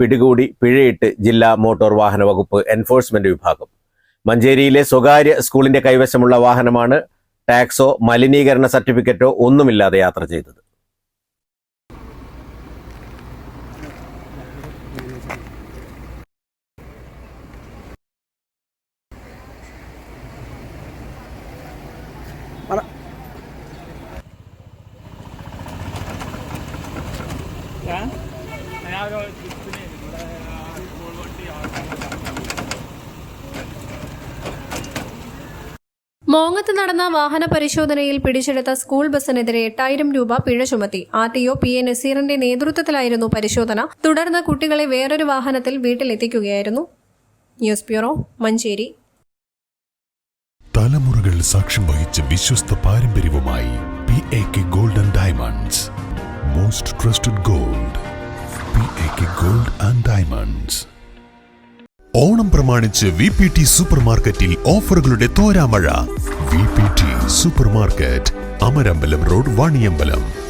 പിടികൂടി പിഴയിട്ട് ജില്ലാ മോട്ടോർ വാഹന വകുപ്പ് എൻഫോഴ്സ്മെന്റ് വിഭാഗം. മഞ്ചേരിയിലെ സ്വകാര്യ സ്കൂളിന്റെ കൈവശമുള്ള വാഹനമാണ് ടാക്സോ മലിനീകരണ സർട്ടിഫിക്കറ്റോ ഒന്നുമില്ലാതെ യാത്ര ചെയ്തത്. മോങ്ങത്ത് നടന്ന വാഹന പരിശോധനയിൽ പിടിച്ചെടുത്ത സ്കൂൾ ബസ്സിനെതിരെ എട്ടായിരം രൂപ പിഴ ചുമത്തി. R T O P A നസീറിന്റെ നേതൃത്വത്തിലായിരുന്നു പരിശോധന. തുടർന്ന് കുട്ടികളെ വേറൊരു വാഹനത്തിൽ വീട്ടിലെത്തിക്കുകയായിരുന്നു. News bureau Manjeri. തലമുറകൾ സാക്ഷ്യം വഹിച്ച വിശ്വസ്ത പാരമ്പര്യവുമായി P A K golden diamonds. Most trusted gold P A K gold and diamonds Onam പ്രമാണിച്ച് വി പി ടി സൂപ്പർ മാർക്കറ്റിൽ ഓഫറുകളുടെ തോരാമഴ. V P T super market Amarambalam road Vaniyambalam.